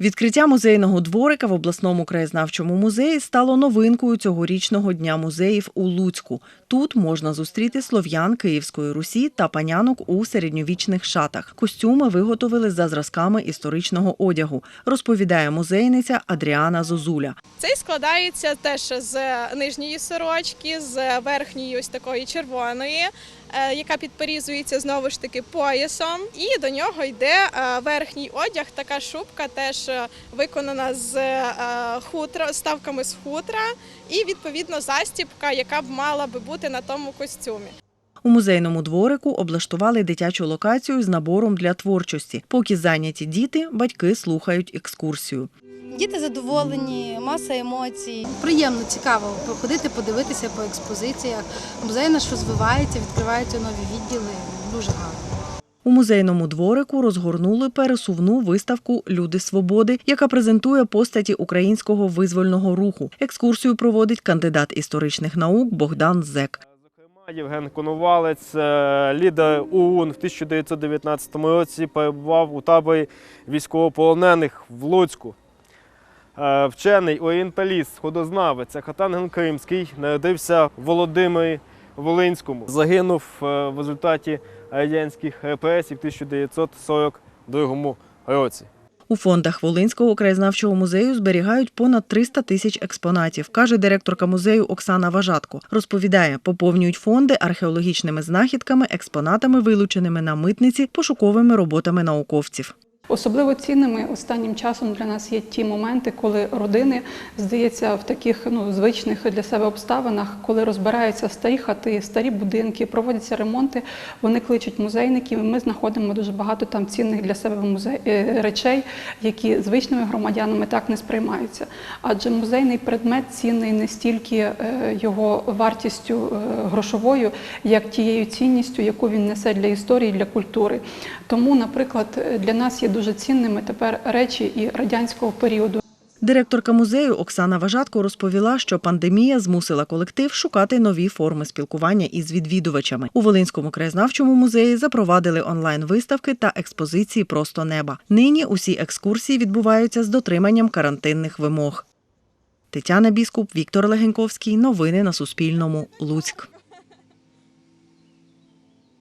Відкриття музейного дворика в обласному краєзнавчому музеї стало новинкою цьогорічного дня музеїв у Луцьку. Тут можна зустріти слов'ян Київської Русі та панянок у середньовічних шатах. Костюми виготовили за зразками історичного одягу, розповідає музейниця Адріана Зозуля. Цей складається теж з нижньої сорочки, з верхньої ось такої червоної, яка підперізується знову ж таки поясом. І до нього йде е, верхній одяг, така шубка теж е, виконана з е, хутра, ставками з хутра, і відповідно застібка, яка б мала би бути на тому костюмі. У музейному дворику облаштували дитячу локацію з набором для творчості. Поки зайняті діти, батьки слухають екскурсію. Діти задоволені, маса емоцій. Приємно, цікаво походити, подивитися по експозиціях. Музей наш розвивається, відкриваються нові відділи. Дуже гарно. У музейному дворику розгорнули пересувну виставку Люди свободи, яка презентує постаті українського визвольного руху. Екскурсію проводить кандидат історичних наук Богдан Зек. Зокрема, Євген Коновалець, е, лідер ОУН в 1919 році перебував у таборі військовополонених в Луцьку. Е, Вчений орієнталіст, ходознавець Ахатангел Кримський народився в Володимирі Волинському. Загинув е, в результаті радянських репресій в 1942 році. У фондах Волинського краєзнавчого музею зберігають понад 300 тисяч експонатів, каже директорка музею Оксана Важатко. Розповідає, поповнюють фонди археологічними знахідками, експонатами, вилученими на митниці, пошуковими роботами науковців. Особливо цінними останнім часом для нас є ті моменти, коли родини, здається, в таких ну, звичних для себе обставинах, коли розбираються старі хати, старі будинки, проводяться ремонти, вони кличуть музейників. і Ми знаходимо дуже багато там цінних для себе музей... е, речей, які звичними громадянами так не сприймаються. Адже музейний предмет цінний не стільки е, його вартістю е, грошовою, як тією цінністю, яку він несе для історії, для культури. Тому, наприклад, для нас є дуже цінними тепер речі і радянського періоду. Директорка музею Оксана Важатко розповіла, що пандемія змусила колектив шукати нові форми спілкування із відвідувачами. У Волинському краєзнавчому музеї запровадили онлайн-виставки та експозиції Просто неба. Нині усі екскурсії відбуваються з дотриманням карантинних вимог. Тетяна Біскуп, Віктор Легеньковський. Новини на Суспільному. Луцьк.